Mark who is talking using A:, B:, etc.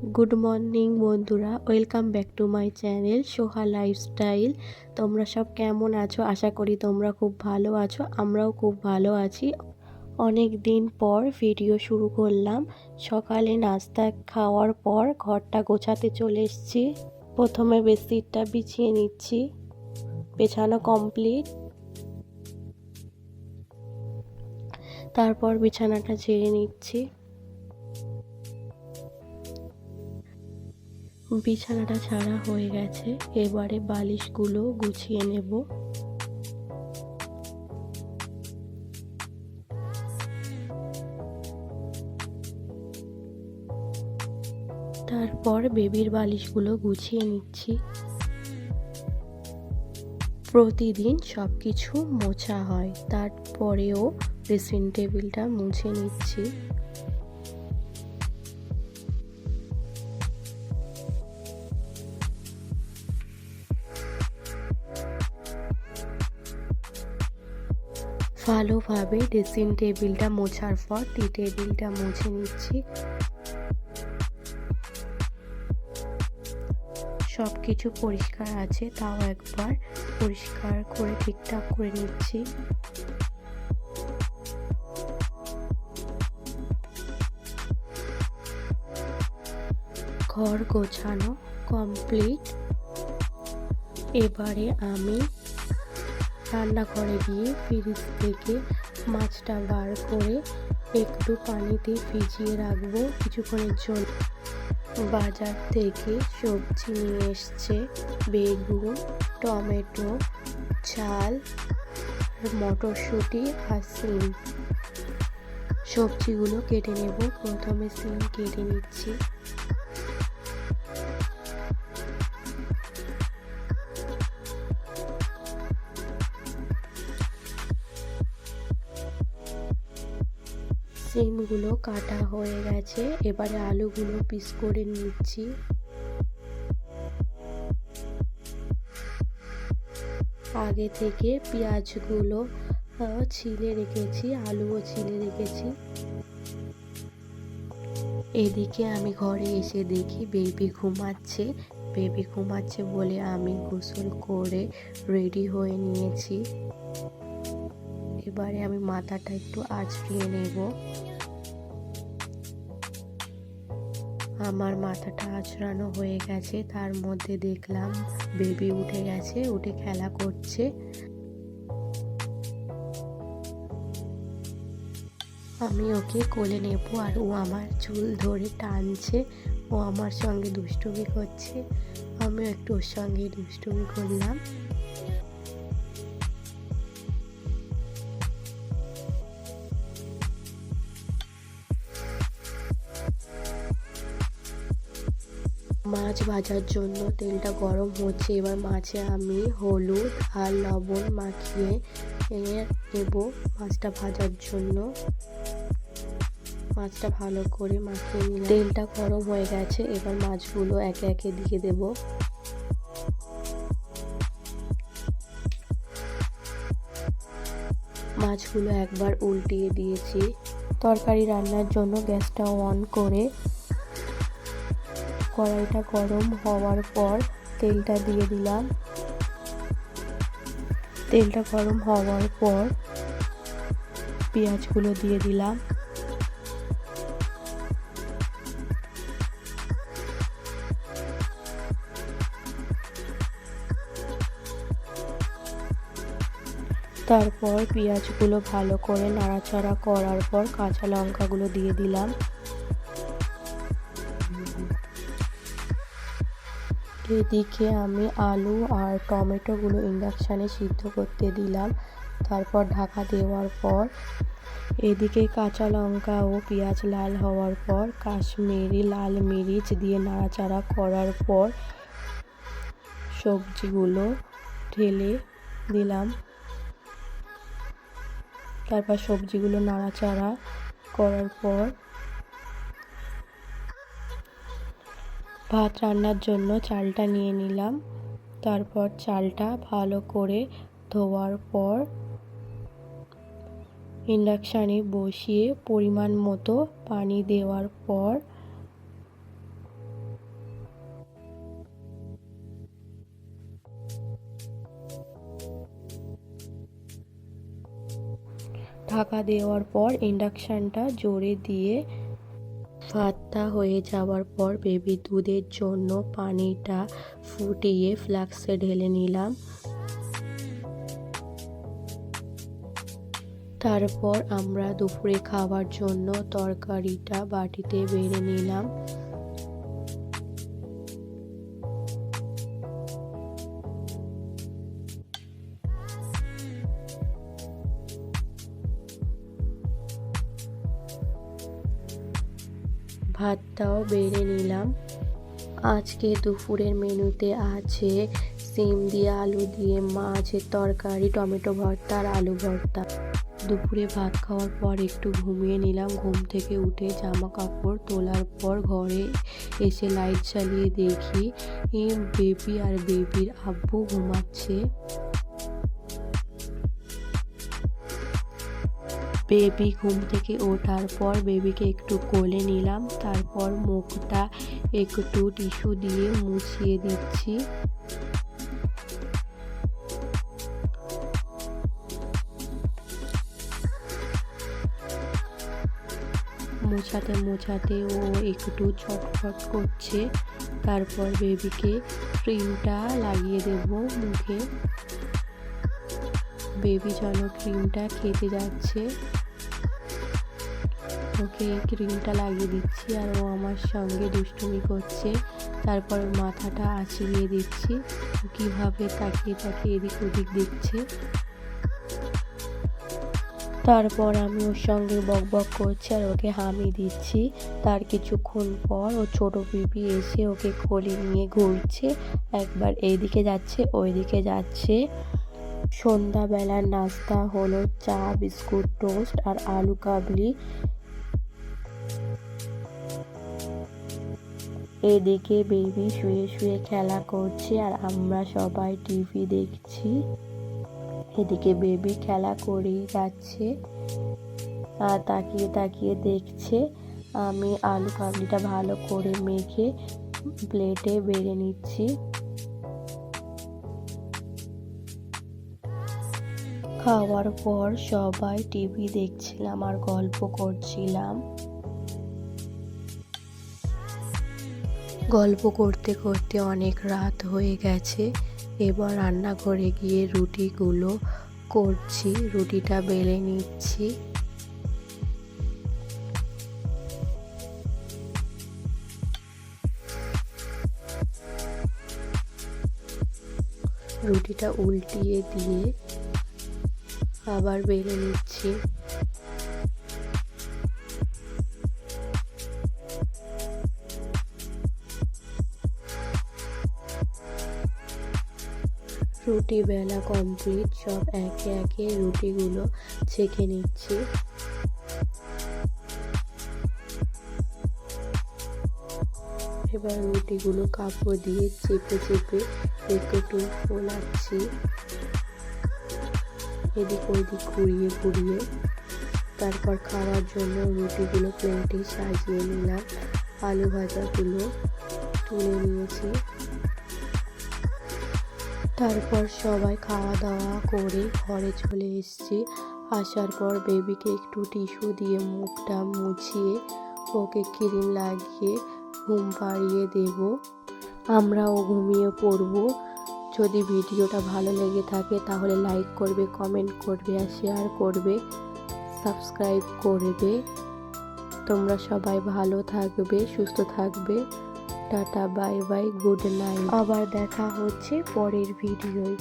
A: Good morning বন্ধুরা। Welcome back to my channel Soha lifestyle তোমরা সব কেমন আছো? আশা করি তোমরা খুব ভালো আছো। আমরাও খুব ভালো আছি। অনেক দিন পর ভিডিও শুরু করলাম। সকালে নাস্তা খাওয়ার পর ঘরটা গোছাতে চলে এসেছি। প্রথমে বেডশিটটা বিছিয়ে নিচ্ছি। বেছানো কমপ্লিট তারপর বিছানাটা ঝেড়ে নিচ্ছি। বিছানাটা ছাড়া হয়ে গেছে। এবারে বালিশগুলো গুছিয়ে নেব। তারপর বেবির বালিশগুলো গুছিয়ে নিচ্ছি। প্রতিদিন সব কিছু মোছা হয়। তারপরেও ড্রেসিং টেবিলটা মুছে নিচ্ছি। ভালোভাবে ড্রেসিং টেবিলটা মোছার পর টি টেবিলটা মুছে নিচ্ছি। সব কিছু পরিষ্কার আছে, তাও একবার পরিষ্কার করে ঠিকঠাক করে নিচ্ছি। ঘর গোছানো কমপ্লিট এবারে আমি রান্নাঘরে গিয়ে ফ্রিজ থেকে মাছটা বার করে একটু পানিতে ভিজিয়ে রাখব কিছুক্ষণের জন্য। বাজার থেকে সবজি নিয়ে এসছে বেগুন, টমেটো, চাল, মটরশুঁটি আর সিম। সবজিগুলো কেটে নেব। প্রথমে সিম কেটে নিচ্ছি। সিমগুলো কাটা হয়ে গেছে। এবারে আলুগুলো পিস করে নিচ্ছি। আগে থেকে পেঁয়াজগুলো ছিলে রেখেছি, আলুও ছিলে রেখেছি। এদিকে আমি ঘরে এসে দেখি বেবি ঘুমাচ্ছে। বেবি ঘুমাচ্ছে বলে আমি গোসল করে রেডি হয়ে নিয়েছি। এবারে আমি মাথাটা একটু আঁচড়িয়ে নেব। আমার মাথাটা আঁচড়ানো হয়ে গেছে, তার মধ্যে দেখলাম বেবি উঠে গেছে, উঠে খেলা করছে। আমি ওকে কোলে নেব আর ও আমার চুল ধরে টানছে, ও আমার সঙ্গে দুষ্টুমি করছে, আমিও একটু ওর সঙ্গে দুষ্টুমি করলাম। মাছ ভাজার জন্য তেলটা গরম হচ্ছে। এবার মাছে আমি হলুদ আর লবণ মাখিয়ে নেব মাছটা ভাজার জন্য। মাছটা ভালো করে মাখিয়ে নিলাম। তেলটা গরম হয়ে গেছে, এবার মাছগুলো একে একে দিয়ে দেব। মাছগুলো একবার উল্টিয়ে দিয়েছি। তরকারি রান্নার জন্য গ্যাসটা অন করে কড়াইটা গরম হওয়ার পর তেলটা দিয়ে দিলাম। তেলটা গরম হওয়ার পর পেঁয়াজগুলো দিয়ে দিলাম। তারপর পেঁয়াজগুলো ভালো করে নাড়াচাড়া করার পর কাঁচা লঙ্কাগুলো দিয়ে দিলাম। এদিকে আমি আলু আর টমেটোগুলো ইন্ডাকশানে সিদ্ধ করতে দিলাম। তারপর ঢাকা দেওয়ার পর, এদিকে কাঁচা লঙ্কা ও পেঁয়াজ লাল হওয়ার পর, কাশ্মীরি লাল মিরিচ দিয়ে নাড়াচাড়া করার পর সবজিগুলো ঢেলে দিলাম। তারপর সবজিগুলো নাড়াচাড়া করার পর ভাত রান্নার জন্য চালটা নিয়ে নিলাম। তারপর চালটা ভালো করে ধোয়ার পর ইন্ডাকশানে বসিয়ে পরিমাণ মতো পানি দেওয়ার পর ঢাকা দেওয়ার পর ইন্ডাকশানটা জোরে দিয়ে ভাতটা হয়ে যাওয়ার পর বেবি দুধের জন্য পানিটা ফুটিয়ে ফ্লাক্সে ঢেলে নিলাম। তারপর আমরা দুপুরে খাওয়ার জন্য তরকারিটা বাটিতে বেড়ে নিলাম। ভাতটাও বেড়ে নিলাম। আজকে দুপুরের মেনুতে আছে সিম দিয়ে আলু দিয়ে মাছের তরকারি, টমেটো ভর্তা আর আলু ভর্তা। দুপুরে ভাত খাওয়ার পর একটু ঘুমিয়ে নিলাম। ঘুম থেকে উঠে জামা কাপড় তোলার পর ঘরে এসে লাইট চালিয়ে দেখি বেবি আর বেবির আব্বু ঘুমাচ্ছে। বেবি ঘুম থেকে ওঠার পর বেবিকে একটু কোলে নিলাম, তারপর মুখটা একটু টিস্যু দিয়ে মুছিয়ে দিচ্ছি। মোছাতে মোছাতে ও একটু ছটফট করছে, তারপর বেবিকে ক্রিমটা লাগিয়ে দেব মুখে। বেবি যেন ক্রিমটা খেতে যাচ্ছে। ওকে ক্রিমটা লাগিয়ে দিচ্ছি আর ও আমার সঙ্গে দুষ্টুমি করছে। তারপর মাথাটা আঁচড়িয়ে দিচ্ছি। কীভাবে তাকিয়ে তাকিয়ে এদিক ওদিক দেখছে। তারপর আমি ওর সঙ্গে বক বক করছি আর ওকে হামি দিচ্ছি। তার কিছুক্ষণ পর ও ছোট পিপি এসে ওকে কোলে নিয়ে ঘুরছে। একবার এইদিকে যাচ্ছে, ওইদিকে যাচ্ছে। সন্ধ্যাবেলার নাস্তা হলো চা, বিস্কুট, টোস্ট আর আলু কাবলি। এদিকে বেবি শুয়ে শুয়ে খেলা করছে আর আমরা সবাই টিভি দেখছি। এদিকে বেবি খেলা করেই যাচ্ছে আর তাকিয়ে তাকিয়ে দেখছে, আমি আলু কাবলিটা ভালো করে মেখে প্লেটে বেড়ে নিচ্ছি। খাওয়ার পর সবাই টিভি দেখছিলাম আর গল্প করছিলাম। গল্প করতে করতে অনেক রাত হয়ে গেছে। এবার রান্নাঘরে গিয়ে রুটিগুলো করছি, রুটিটা বেলে নিচ্ছি। রুটিটা উল্টিয়ে দিয়ে আবার বেলে নিচ্ছি। রুটি বেলা কমপ্লিট সব একে একে রুটিগুলো ছেঁকে নিচ্ছি। এবার রুটিগুলো কাপড় দিয়ে চেপে চেপে একটু একটু ফোলাচ্ছি। এদিক ওইদিক ঘুরিয়ে ঘুরিয়ে তারপর খাওয়ার জন্য রুটিগুলো প্লেটে সাজিয়ে নিলাম। আলু ভাজাগুলো তুলে নিয়েছি। তারপর সবাই খাওয়া দাওয়া করে ঘরে চলে এসেছি। আসার পর বেবিকে একটু টিস্যু দিয়ে মুখটা মুছিয়ে ওকে ক্রিম লাগিয়ে ঘুম পাড়িয়ে দেব। আমরাও ঘুমিয়ে পড়ব। যদি ভিডিওটা ভালো লেগে থাকে তাহলে লাইক করবে কমেন্ট করবে আর শেয়ার করবে। সাবস্ক্রাইব করবে। তোমরা সবাই ভালো থাকবে, সুস্থ থাকবে। Tata bye bye good night. আবার দেখা হচ্ছে পরের ভিডিওয়।